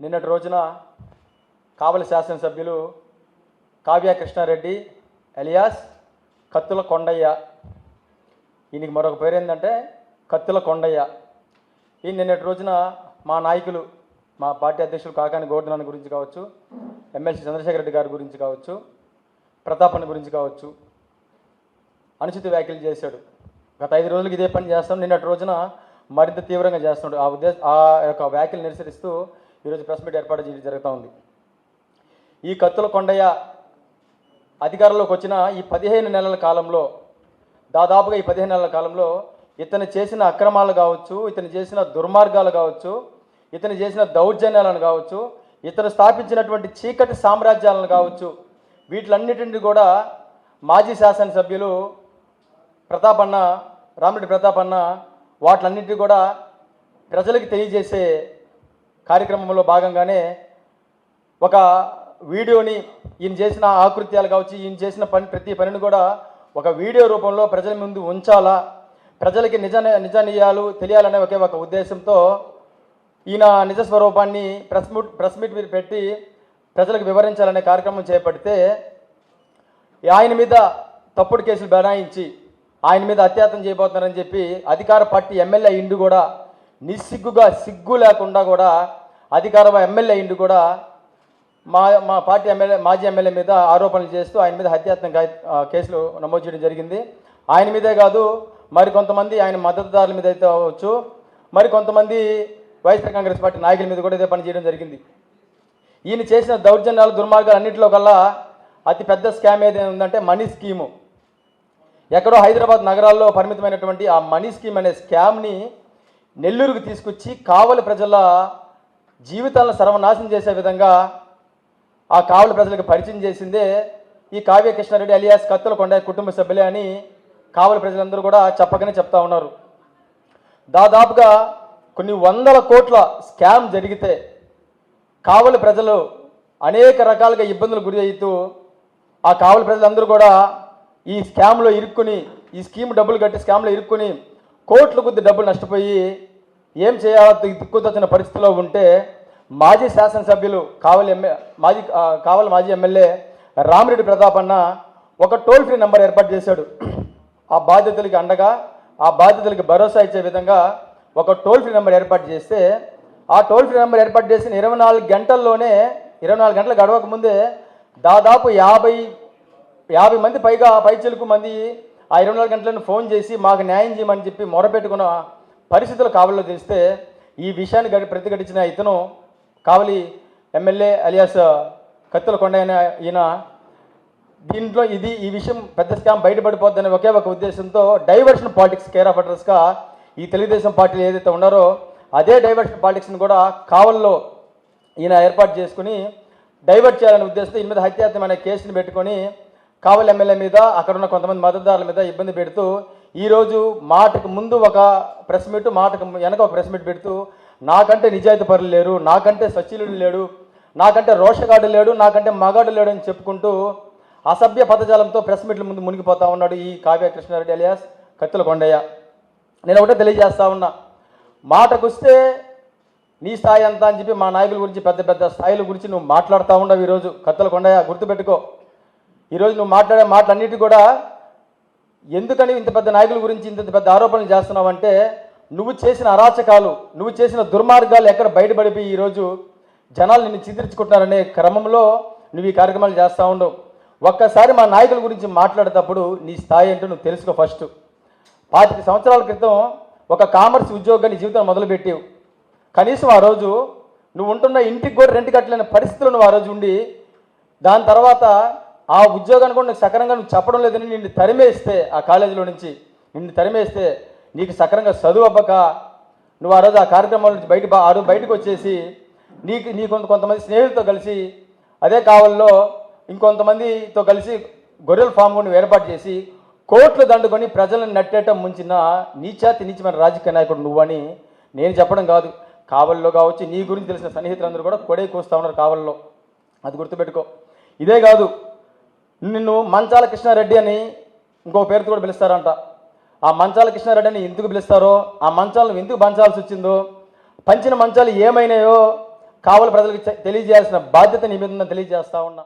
నిన్నటి రోజున కావలి శాసనసభ్యులు కావ్య కృష్ణారెడ్డి ఎలియాస్ కత్తుల కొండయ్య. ఈయనకి మరొక పేరు ఏంటంటే కత్తుల కొండయ్య. ఈ నిన్నటి రోజున మా నాయకులు మా పార్టీ అధ్యక్షులు కాకాని గోవర్ధనాన్ని గురించి కావచ్చు ఎమ్మెల్సీ చంద్రశేఖర రెడ్డి గారి గురించి కావచ్చు ప్రతాపన్ గురించి కావచ్చు అనుచిత వ్యాఖ్యలు చేశాడు. గత ఐదు రోజులకు ఇదే పని చేస్తాం. నిన్నటి రోజున మరింత తీవ్రంగా చేస్తున్నాడు. ఆ ఉద్దేశ ఆ యొక్క వ్యాఖ్యలు నిరసరిస్తూ ఈరోజు ప్రెస్ మీట్ ఏర్పాటు చేయడం జరుగుతూ ఉంది. ఈ కత్తుల కొండయ్య అధికారంలోకి వచ్చిన ఈ పదిహేను నెలల కాలంలో దాదాపుగా ఈ పదిహేను నెలల కాలంలో ఇతను చేసిన అక్రమాలు కావచ్చు ఇతను చేసిన దుర్మార్గాలు కావచ్చు ఇతను చేసిన దౌర్జన్యాలను కావచ్చు ఇతను స్థాపించినటువంటి చీకటి సామ్రాజ్యాలను కావచ్చు వీటిలన్నిటిని కూడా మాజీ శాసనసభ్యులు ప్రతాపన్న రామిరెడ్డి ప్రతాపన్న వాటిలన్నింటినీ కూడా ప్రజలకు తెలియజేసే కార్యక్రమంలో భాగంగానే ఒక వీడియోని ఈయన చేసిన ఆకృత్యాలు కావచ్చు ఈయన చేసిన పని ప్రతి పనిని కూడా ఒక వీడియో రూపంలో ప్రజల ముందు ఉంచాలా? ప్రజలకి నిజ నిజ తెలియాలనే ఒకే ఒక ఉద్దేశంతో ఈయన నిజ స్వరూపాన్ని ప్రెస్ మీట్ ప్రెస్ మీట్ మీద పెట్టి ప్రజలకు వివరించాలనే కార్యక్రమం చేపడితే ఆయన మీద తప్పుడు కేసులు బనాయించి ఆయన మీద అత్యాతం చేయబోతున్నారని చెప్పి అధికార పార్టీ ఎమ్మెల్యే ఇండు కూడా నిస్సిగ్గుగా సిగ్గు లేకుండా కూడా అధికార ఎమ్మెల్యే ఇండు కూడా మా మా పార్టీ ఎమ్మెల్యే మాజీ ఎమ్మెల్యే మీద ఆరోపణలు చేస్తూ ఆయన మీద హత్యాత్మక కేసులు నమోదు చేయడం జరిగింది. ఆయన మీదే కాదు మరి కొంతమంది ఆయన మద్దతుదారుల మీద అయితే అవ్వచ్చు. మరి కొంతమంది వైఎస్ఆర్ కాంగ్రెస్ పార్టీ నాయకుల మీద కూడా ఇదే పని చేయడం జరిగింది. ఈయన చేసిన దౌర్జన్యాలు దుర్మార్గాలు అన్నింటిలో కల్లా అతి పెద్ద స్కామ్ ఏదైనా ఉందంటే మనీ స్కీము. ఎక్కడో హైదరాబాద్ నగరాల్లో పరిమితమైనటువంటి ఆ మనీ స్కీమ్ అనే స్కామ్ని నెల్లూరుకు తీసుకొచ్చి కావలి ప్రజల జీవితాలను సర్వనాశనం చేసే విధంగా ఆ కావలి ప్రజలకు పరిచయం చేసిందే ఈ కావ్య కృష్ణారెడ్డి అలియాస్ కత్తుల కొండ కుటుంబ సభ్యులే అని కావలి ప్రజలందరూ కూడా చెప్పకనే చెప్తా ఉన్నారు. దాదాపుగా కొన్ని వందల కోట్ల స్కామ్ జరిగితే కావలి ప్రజలు అనేక రకాలుగా ఇబ్బందులు గురి అవుతూ ఆ కావలి ప్రజలందరూ కూడా ఈ స్కామ్లో ఇరుక్కుని ఈ స్కీమ్ డబ్బులు కట్టి స్కామ్లో ఇరుక్కుని కోట్ల కొద్ది డబ్బులు నష్టపోయి ఏం చేయాలో దిక్కుతొచ్చిన పరిస్థితిలో ఉంటే మాజీ శాసనసభ్యులు కావలి ఎమ్మె మాజీ కావలి మాజీ ఎమ్మెల్యే రామిరెడ్డి ప్రతాప్ అన్న ఒక టోల్ ఫ్రీ నెంబర్ ఏర్పాటు చేశాడు. ఆ బాధ్యతలకి అండగా ఆ బాధ్యతలకి భరోసా ఇచ్చే విధంగా ఒక టోల్ ఫ్రీ నెంబర్ ఏర్పాటు చేస్తే ఆ టోల్ ఫ్రీ నెంబర్ ఏర్పాటు చేసిన ఇరవై నాలుగు గంటల్లోనే ఇరవై నాలుగు గంటలు గడవక ముందే దాదాపు యాభై యాభై మంది పైగా పైచిలుకు మంది ఆ ఇరవై నాలుగు గంటలను ఫోన్ చేసి మాకు న్యాయం చేయమని చెప్పి మొరపెట్టుకున్న పరిస్థితులు కావలిలో తెలిస్తే ఈ విషయాన్ని గడి ప్రతిఘటించిన ఇతను కావలి ఎమ్మెల్యే అలియాస్ కత్తుల కొండ ఈయన దీంట్లో ఇది ఈ విషయం పెద్ద స్కామ్ బయటపడిపోద్దనే ఒకే ఒక ఉద్దేశంతో డైవర్షన్ పాలిటిక్స్ కేర్ ఆఫ్ అడ్రస్గా ఈ తెలుగుదేశం పార్టీలు ఏదైతే ఉన్నారో అదే డైవర్షన్ పాలిటిక్స్ని కూడా కావల్లో ఈయన ఏర్పాటు చేసుకుని డైవర్ట్ చేయాలనే ఉద్దేశంతో ఈయన మీద హత్యాత్మైన కేసుని పెట్టుకొని కావలి ఎమ్మెల్యే మీద అక్కడ ఉన్న కొంతమంది మద్దతుదారుల మీద ఇబ్బంది పెడుతూ ఈరోజు మాటకు ముందు ఒక ప్రెస్ మీట్ మాటకు వెనక ఒక ప్రెస్ మీట్ పెడుతూ నాకంటే నిజాయితీ పరులు లేరు నాకంటే సచిలుడు లేడు నాకంటే రోషగాడు లేడు నాకంటే మగాడు లేడు అని చెప్పుకుంటూ అసభ్య పదజాలంతో ప్రెస్ మీట్ల ముందు మునిగిపోతా ఉన్నాడు ఈ కావ్య కృష్ణారెడ్డి అలియాస్ కత్తుల కొండయ్య. నేను ఒకటే తెలియజేస్తా ఉన్నా. మాటకొస్తే నీ స్థాయి అంతా అని చెప్పి మా నాయకుల గురించి పెద్ద పెద్ద స్థాయిల గురించి నువ్వు మాట్లాడుతూ ఉండవు ఈరోజు. కత్తుల కొండయ్య గుర్తుపెట్టుకో. ఈరోజు నువ్వు మాట్లాడే మాటలన్నిటి కూడా ఎందుకని ఇంత పెద్ద నాయకుల గురించి ఇంత పెద్ద ఆరోపణలు చేస్తున్నావు అంటే నువ్వు చేసిన అరాచకాలు నువ్వు చేసిన దుర్మార్గాలు ఎక్కడ బయటపడిపోయి ఈరోజు జనాలు నిన్ను చిదిరించుకుంటున్నారనే క్రమంలో నువ్వు ఈ కార్యక్రమాలు చేస్తూ ఉండవు ఒక్కసారి మా నాయకుల గురించి మాట్లాడేటప్పుడు నీ స్థాయి ఏంటో నువ్వు తెలుసుకో ఫస్ట్. పాతిక సంవత్సరాల క్రితం ఒక కామర్స్ ఉద్యోగాన్ని జీవితం మొదలుపెట్టావు. కనీసం ఆ రోజు నువ్వు ఉంటున్న ఇంటికి కూడా రెంట్ కట్టలేని పరిస్థితులు నువ్వు ఆ రోజు ఉండి దాని తర్వాత ఆ ఉద్యోగాన్ని కూడా నీకు సక్రమంగా నువ్వు చెప్పడం లేదని నిన్ను తరిమేస్తే ఆ కాలేజీలో నుంచి నిన్ను తరిమేస్తే నీకు సక్రంగా చదువు అవ్వక నువ్వు ఆ రోజు ఆ కార్యక్రమాల నుంచి బయట ఆ రోజు బయటకు వచ్చేసి నీకు నీ కొంత కొంతమంది స్నేహితులతో కలిసి అదే కావల్లో ఇంకొంతమందితో కలిసి గొర్రెల ఫామ్ కూడా ఏర్పాటు చేసి కోట్లు దండుకొని ప్రజలను నట్టేయటం ముంచిన నీచాతి నీచమైన రాజకీయ నాయకుడు నువ్వని నేను చెప్పడం కాదు. కావల్లో కావచ్చు నీ గురించి తెలిసిన సన్నిహితులందరూ కూడా కొడే కూస్తూ ఉన్నారు కావల్లో. అది గుర్తుపెట్టుకో. ఇదే కాదు నిన్ను మంచాల కృష్ణారెడ్డి అని ఇంకో పేరుతో కూడా పిలుస్తారంట. ఆ మంచాల కృష్ణారెడ్డి అని ఎందుకు పిలుస్తారో ఆ మంచాలను ఎందుకు పంచాల్సి వచ్చిందో పంచిన మంచాలు ఏమైనాయో కావలి ప్రజలకు తెలియజేయాల్సిన బాధ్యత నీ మీద తెలియజేస్తా ఉన్నా.